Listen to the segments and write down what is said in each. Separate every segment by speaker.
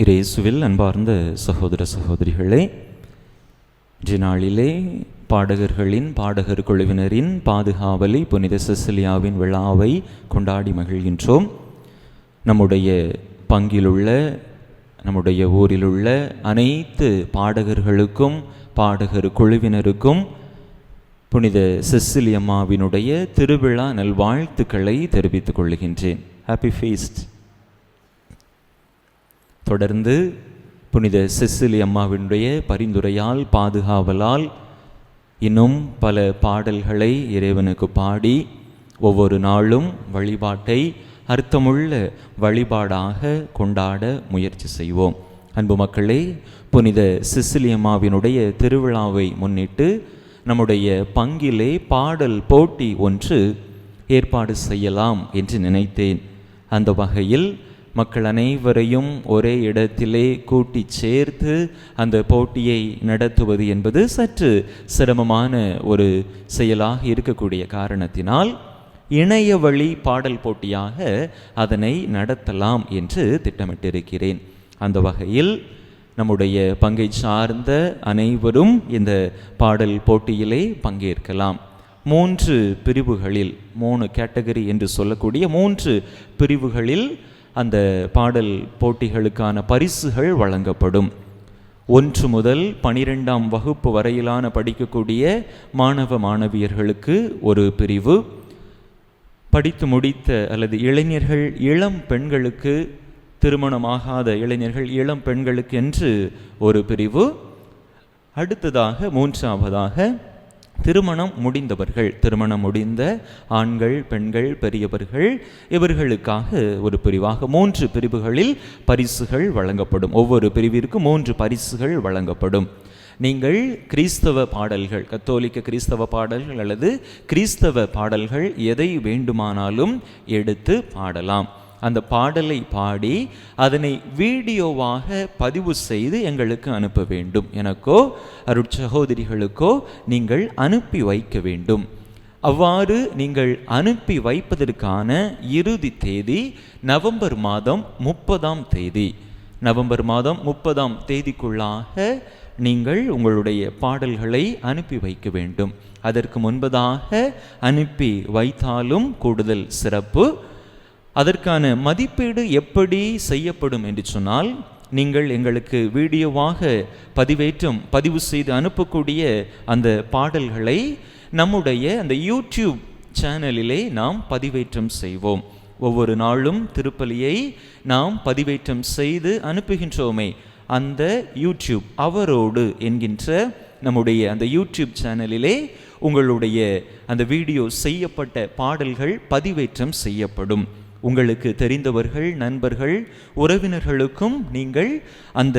Speaker 1: இயேசுவில் அன்பார்ந்த சகோதர சகோதரிகளே இன்றைய நாளிலே பாடகர்களின் பாடகர் குழுவினரின் பாதுகாவலி புனித செசிலியாவின் விழாவை கொண்டாடி மகிழ்கின்றோம். நம்முடைய பங்கிலுள்ள நம்முடைய ஊரிலுள்ள அனைத்து பாடகர்களுக்கும் பாடகர் குழுவினருக்கும் புனித செசிலியம்மாவினுடைய திருவிழா நல்வாழ்த்துக்களை தெரிவித்துக் கொள்கின்றேன். ஹாப்பி ஃபீஸ்ட் தொடர்ந்து புனித செசிலி அம்மாவினுடைய பரிந்துரையால் பாதுகாவலால் இன்னும் பல பாடல்களை இறைவனுக்கு பாடி ஒவ்வொரு நாளும் வழிபாட்டை அர்த்தமுள்ள வழிபாடாக கொண்டாட முயற்சி செய்வோம். அன்பு மக்களே புனித சிசிலியம்மாவினுடைய திருவிழாவை முன்னிட்டு நம்முடைய பங்கிலே பாடல் போட்டி ஒன்று ஏற்பாடு செய்யலாம் என்று நினைத்தேன். அந்த வகையில் மக்கள் அனைவரையும் ஒரே இடத்திலே கூட்டி சேர்த்து அந்த போட்டியை நடத்துவது என்பது சற்று சிரமமான ஒரு செயலாக இருக்கக்கூடிய காரணத்தினால் இணைய வழி பாடல் போட்டியாக அதனை நடத்தலாம் என்று திட்டமிட்டிருக்கிறேன். அந்த வகையில் நம்முடைய பங்கை சார்ந்த அனைவரும் இந்த பாடல் போட்டியிலே பங்கேற்கலாம். மூன்று பிரிவுகளில் மூணு கேட்டகரி என்று சொல்லக்கூடிய மூன்று பிரிவுகளில் அந்த பாடல் போட்டிகளுக்கான பரிசுகள் வழங்கப்படும். ஒன்று முதல் பனிரெண்டாம் வகுப்பு வரையிலான படிக்கக்கூடிய மாணவ மாணவியர்களுக்கு ஒரு பிரிவு. படித்து முடித்த அல்லது இளைஞர்கள் இளம் பெண்களுக்கு திருமணமாகாத இளைஞர்கள் இளம் பெண்களுக்கு என்று ஒரு பிரிவு. அடுத்ததாக மூன்றாவதாக திருமணம் முடிந்தவர்கள் திருமணம் முடிந்த ஆண்கள் பெண்கள் பெரியவர்கள் இவர்களுக்காக ஒரு பிரிவாக மூன்று பிரிவுகளில் பரிசுகள் வழங்கப்படும். ஒவ்வொரு பிரிவிற்கும் மூன்று பரிசுகள் வழங்கப்படும். நீங்கள் கிறிஸ்தவ பாடல்கள் கத்தோலிக்க கிறிஸ்தவ பாடல்கள் அல்லது கிறிஸ்தவ பாடல்கள் எதை வேண்டுமானாலும் எடுத்து பாடலாம். அந்த பாடலை பாடி அதனை வீடியோவாக பதிவு செய்து எங்களுக்கு அனுப்ப வேண்டும். எனக்கோ அருட்சகோதரிகளுக்கோ நீங்கள் அனுப்பி வைக்க வேண்டும். அவ்வாறு நீங்கள் அனுப்பி வைப்பதற்கான இறுதி தேதி நவம்பர் மாதம் முப்பதாம் தேதி. நவம்பர் மாதம் முப்பதாம் தேதிக்குள்ளாக நீங்கள் உங்களுடைய பாடல்களை அனுப்பி வைக்க வேண்டும். அதற்கு முன்பதாக அனுப்பி வைத்தாலும் கூடுதல் சிறப்பு அதற்கான மதிப்பீடு எப்படி செய்யப்படும் என்று சொன்னால் நீங்கள் எங்களுக்கு வீடியோவாக பதிவேற்றம் பதிவு செய்து அனுப்பக்கூடிய அந்த பாடல்களை நம்முடைய அந்த யூடியூப் சேனலிலே நாம் பதிவேற்றம் செய்வோம். ஒவ்வொரு நாளும் திருப்பலியை நாம் பதிவேற்றம் செய்து அனுப்புகின்றோமே அந்த யூடியூப் அவரோடு என்கின்ற நம்முடைய அந்த யூடியூப் சேனலிலே உங்களுடைய அந்த வீடியோ செய்யப்பட்ட பாடல்கள் பதிவேற்றம் செய்யப்படும். உங்களுக்கு தெரிந்தவர்கள் நண்பர்கள் உறவினர்களுக்கும் நீங்கள் அந்த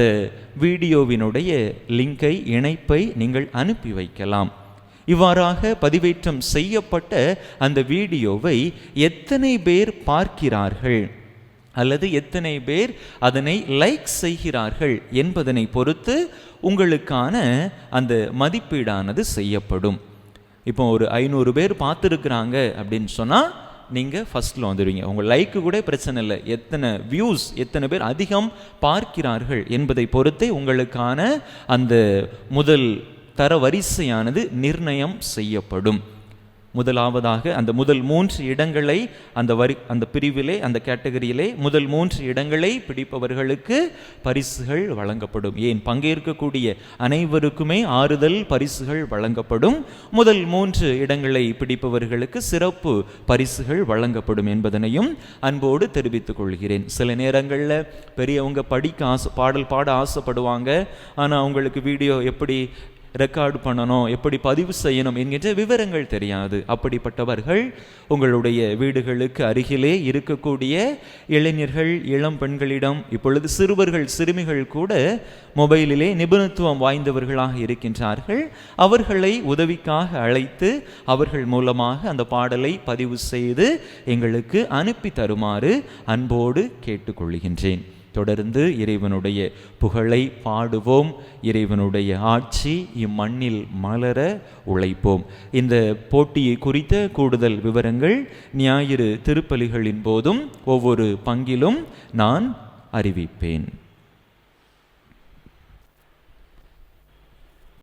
Speaker 1: வீடியோவினுடைய லிங்கை இணைப்பை நீங்கள் அனுப்பி வைக்கலாம். இவ்வாறாக பதிவேற்றம் செய்யப்பட்ட அந்த வீடியோவை எத்தனை பேர் பார்க்கிறார்கள் அல்லது எத்தனை பேர் அதனை லைக் செய்கிறார்கள் என்பதனை பொறுத்து உங்களுக்கான அந்த மதிப்பீடானது செய்யப்படும். இப்போ ஒரு ஐநூறு பேர் பார்த்துருக்குறாங்க அப்படின்னு சொன்னால் நீங்கள் ஃபஸ்ட்டில் வந்துடுவீங்க. உங்கள் லைக்கு கூட பிரச்சனை இல்லை. எத்தனை வியூஸ் எத்தனை பேர் அதிகம் பார்க்கிறார்கள் என்பதை பொறுத்தே உங்களுக்கான அந்த முதல் தர வரிசையானது நிர்ணயம் செய்யப்படும். முதலாவதாக அந்த முதல் மூன்று இடங்களை அந்த வரி அந்த பிரிவிலே அந்த கேட்டகரியிலே முதல் மூன்று இடங்களை பிடிப்பவர்களுக்கு பரிசுகள் வழங்கப்படும். ஏன்? பங்கேற்கக்கூடிய அனைவருக்குமே ஆறுதல் பரிசுகள் வழங்கப்படும். முதல் மூன்று இடங்களை பிடிப்பவர்களுக்கு சிறப்பு பரிசுகள் வழங்கப்படும் என்பதனையும் அன்போடு தெரிவித்துக் கொள்கிறேன். சில நேரங்களில் பெரியவங்க படிக்க ஆசை பாடல் பாட ஆசைப்படுவாங்க. ஆனால் அவங்களுக்கு வீடியோ எப்படி ரெக்கார்டு பண்ணணும் எப்படி பதிவு செய்யணும் என்கின்ற விவரங்கள் தெரியாது. அப்படிப்பட்டவர்கள் உங்களுடைய வீடுகளுக்கு அருகிலே இருக்கக்கூடிய இளைஞர்கள் இளம் பெண்களிடம் இப்பொழுது சிறுவர்கள் சிறுமிகள் கூட மொபைலிலே நிபுணத்துவம் வாய்ந்தவர்களாக இருக்கின்றார்கள். அவர்களை உதவிக்காக அழைத்து அவர்கள் மூலமாக அந்த பாடலை பதிவு செய்து எங்களுக்கு அனுப்பி தருமாறு அன்போடு கேட்டுக்கொள்கின்றேன். தொடர்ந்து இறைவனுடைய புகழை பாடுவோம். இறைவனுடைய ஆட்சி இம்மண்ணில் மலர உழைப்போம். இந்த போட்டியை குறித்த கூடுதல் விவரங்கள் ஞாயிறு திருப்பலிகளின் போதும் ஒவ்வொரு பங்கிலும் நான் அறிவிப்பேன்.